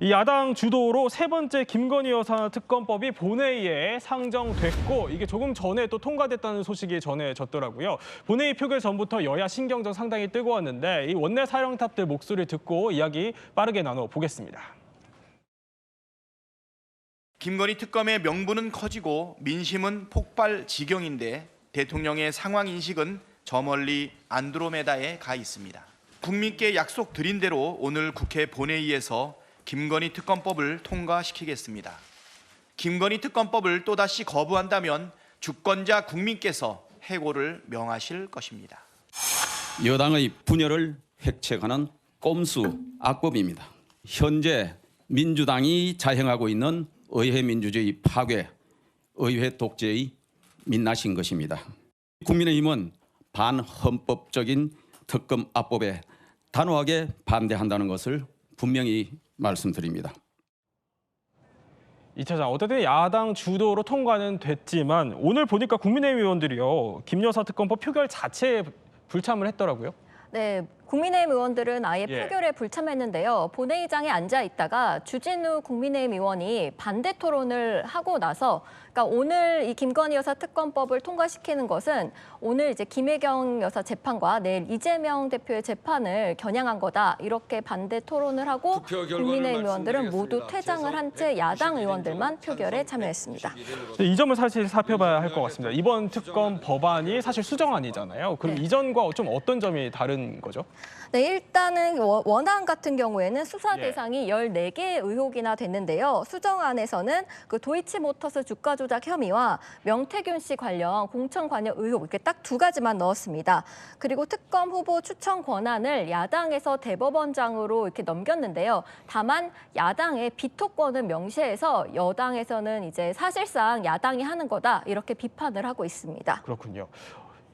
이 야당 주도로 세 번째 김건희 여사 특검법이 본회의에 상정됐고 이게 조금 전에 또 통과됐다는 소식이 전해졌더라고요. 본회의 표결 전부터 여야 신경전 상당히 뜨거웠는데 이 원내 사령탑들 목소리 듣고 이야기 빠르게 나눠 보겠습니다. 김건희 특검의 명분은 커지고 민심은 폭발 지경인데 대통령의 상황 인식은 저 멀리 안드로메다에 가 있습니다. 국민께 약속 드린 대로 오늘 국회 본회의에서 김건희 특검법을 통과시키겠습니다. 김건희 특검법을 또다시 거부한다면 주권자 국민께서 해고를 명하실 것입니다. 여당의 분열을 획책하는 꼼수 악법입니다. 현재 민주당이 자행하고 있는 의회 민주주의 파괴, 의회 독재의 민낯인 것입니다. 국민의힘은 반헌법적인 특검 악법에 단호하게 반대한다는 것을 분명히 말씀드립니다. 이 차장 어쨌든 야당 주도로 통과는 됐지만 오늘 보니까 국민의힘 의원들이요 김 여사 특검법 표결 자체에 불참을 했더라고요. 네, 국민의힘 의원들은 아예 예. 표결에 불참했는데요. 본회의장에 앉아 있다가 주진우 국민의힘 의원이 반대 토론을 하고 나서, 그러니까 오늘 이 김건희 여사 특검법을 통과시키는 것은 오늘 이제 김혜경 여사 재판과 내일 이재명 대표의 재판을 겨냥한 거다 이렇게 반대 토론을 하고 국민의힘 의원들은 모두. 퇴장을 한 채 야당 의원들만 표결에 참여했습니다. 네, 이 점을 사실 살펴봐야 할 것 같습니다. 이번 특검 법안이 사실 수정안이잖아요. 그럼 네. 이전과 좀 어떤 점이 다른 거죠? 네, 일단은 워- 원안 같은 경우에는 수사 예. 대상이 14개 의혹이나 됐는데요. 수정안에서는 그 도이치모터스 주가 조작 혐의와 명태균 씨 관련 공천 관여 의혹 이렇게 딱 두 가지만 넣었습니다. 그리고 특검 후보 추천 권한을 야당에서 대법원장으로 이렇게 넘겼는데요. 다만 야당의 비토권을 명시해서 여당에서는 이제 사실상 야당이 하는 거다 이렇게 비판을 하고 있습니다. 그렇군요.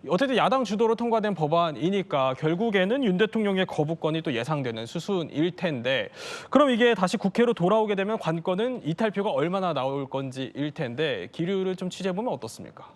어쨌든 야당 주도로 통과된 법안이니까 결국에는 윤 대통령의 거부권이 또 예상되는 수순일 텐데 그럼 이게 다시 국회로 돌아오게 되면 관건은 이탈표가 얼마나 나올 건지일 텐데 기류를 좀 취재해 보면 어떻습니까?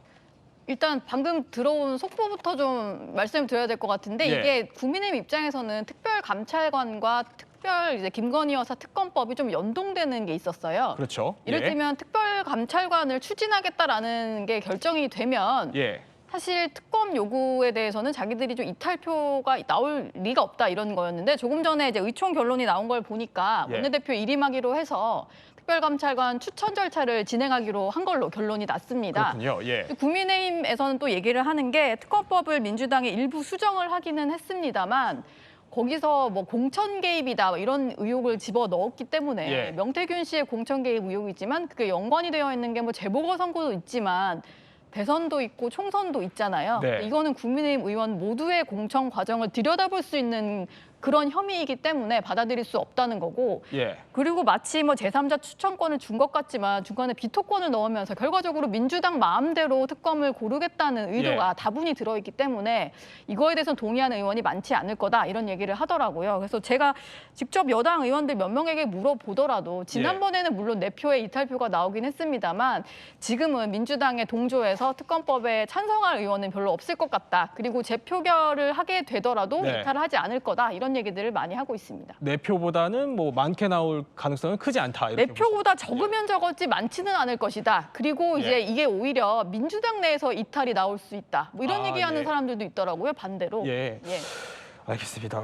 일단 방금 들어온 속보부터 좀 말씀드려야 될 것 같은데 예. 이게 국민의힘 입장에서는 특별감찰관과 특별 이제 김건희 여사 특검법이 좀 연동되는 게 있었어요. 그렇죠. 이를테면 특별감찰관을 추진하겠다라는 게 결정이 되면 예. 예. 사실 특검 요구에 대해서는 자기들이 좀 이탈표가 나올 리가 없다 이런 거였는데 조금 전에 이제 의총 결론이 나온 걸 보니까 예. 원내대표 일임하기로 해서 특별감찰관 추천 절차를 진행하기로 한 걸로 결론이 났습니다. 그렇군요. 예. 국민의힘에서는 또 얘기를 하는 게 특검법을 민주당이 일부 수정을 하기는 했습니다만 거기서 뭐 공천 개입이다 뭐 이런 의혹을 집어 넣었기 때문에 예. 명태균 씨의 공천 개입 의혹이지만 그게 연관이 되어 있는 게 뭐 재보궐 선거도 있지만 대선도 있고 총선도 있잖아요. 네. 이거는 국민의힘 의원 모두의 공천 과정을 들여다볼 수 있는 그런 혐의이기 때문에 받아들일 수 없다는 거고 예. 그리고 마치 뭐 제3자 추천권을 준 것 같지만 중간에 비토권을 넣으면서 결과적으로 민주당 마음대로 특검을 고르겠다는 의도가 예. 다분히 들어있기 때문에 이거에 대해서 동의하는 의원이 많지 않을 거다 이런 얘기를 하더라고요. 그래서 제가 직접 여당 의원들 몇 명에게 물어보더라도 지난번에는 물론 내 표에 이탈표가 나오긴 했습니다만 지금은 민주당에 동조해서 특검법에 찬성할 의원은 별로 없을 것 같다. 그리고 재표결을 하게 되더라도 네. 이탈을 하지 않을 거다 이런 얘기들을 많이 하고 있습니다. 내 표보다는 뭐 많게 나올 가능성은 크지 않다. 이렇게 내 표보다 적으면 적었지 많지는 않을 것이다. 그리고 예. 이제 이게 오히려 민주당 내에서 이탈이 나올 수 있다. 뭐 이런 아, 얘기하는 예. 사람들도 있더라고요. 반대로. 예. 예. 알겠습니다.